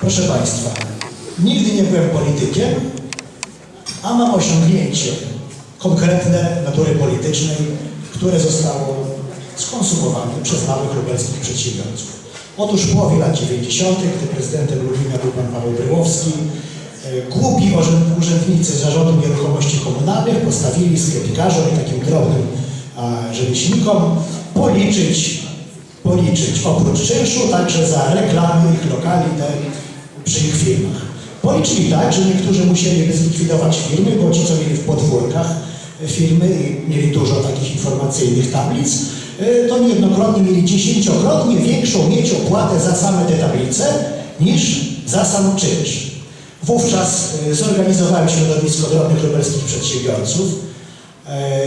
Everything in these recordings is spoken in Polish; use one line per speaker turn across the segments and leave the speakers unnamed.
Proszę Państwa, nigdy nie byłem politykiem, a mam osiągnięcie konkretne natury politycznej, które zostało skonsumowane przez małych lubelskich przedsiębiorców. Otóż w połowie lat 90., gdy prezydentem Lublina był pan Paweł Bryłowski, e, głupi urzęd- urzędnicy Zarządu Nieruchomości Komunalnych postawili sklepikarzom i takim drobnym rzemieślnikom policzyć, policzyć oprócz czynszu także za reklamy ich lokali te przy ich firmach. Policzyli tak, że niektórzy musieliby zlikwidować firmy, bo ci, co mieli w podwórkach firmy i mieli dużo takich informacyjnych tablic, y, to niejednokrotnie mieli dziesięciokrotnie większą mieć opłatę za same te tablice niż za sam czynsz. Wówczas y, zorganizowałem środowisko drobnych lubelskich przedsiębiorców. E,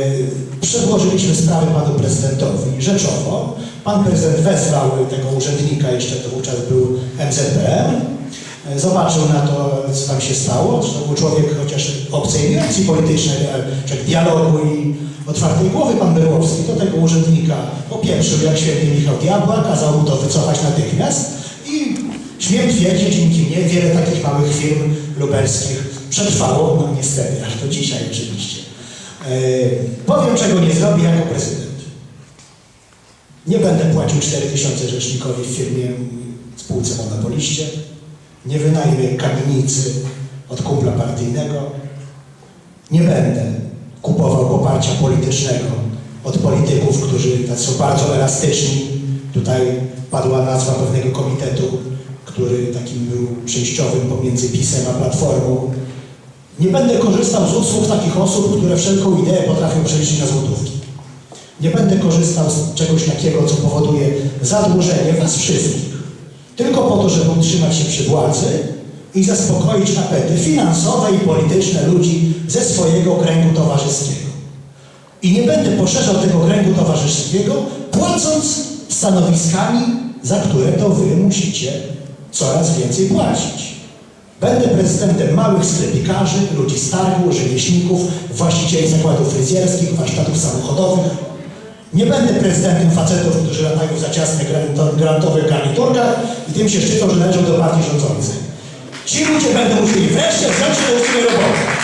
Przedłożyliśmy sprawę panu prezydentowi rzeczowo. Pan prezydent wezwał tego urzędnika, jeszcze to wówczas był MZPM. E, Zobaczył na to, co tam się stało. To był człowiek chociaż obcej emocji politycznej, e, człowiek dialogu i otwartej głowy, pan Berłowski. To tego urzędnika popieprzył jak święty Michał Diabła, kazał mu to wycofać natychmiast i śmiem twierdzić, dzięki mnie wiele takich małych firm lubelskich przetrwało, no niestety, aż do dzisiaj oczywiście. E, powiem, czego nie zrobi jako prezydent. Nie będę płacił 4000 rzecznikowi w firmie spółce monopoliście. Nie wynajmę kamienicy od kumpla partyjnego. Nie będę kupował poparcia politycznego od polityków, którzy są bardzo elastyczni. Tutaj padła nazwa pewnego komitetu, który takim był przejściowym pomiędzy PiSem a Platformą. Nie będę korzystał z usług takich osób, które wszelką ideę potrafią przeliczyć na złotówki. Nie będę korzystał z czegoś takiego, co powoduje zadłużenie was wszystkich. Tylko po to, żeby utrzymać się przy władzy i zaspokoić apety finansowe i polityczne ludzi ze swojego kręgu towarzyskiego. I nie będę poszerzał tego kręgu towarzyskiego, płacąc stanowiskami, za które to wy musicie coraz więcej płacić. Będę prezydentem małych sklepikarzy, ludzi z targu, rzemieślników, właścicieli zakładów fryzjerskich, warsztatów samochodowych. Nie będę prezydentem facetów, którzy latają za ciasne granto- grantowych garniturkach i tym się szczycą, że należą do partii rządzącej. Ci ludzie będą musieli wreszcie wziąć się do roboty.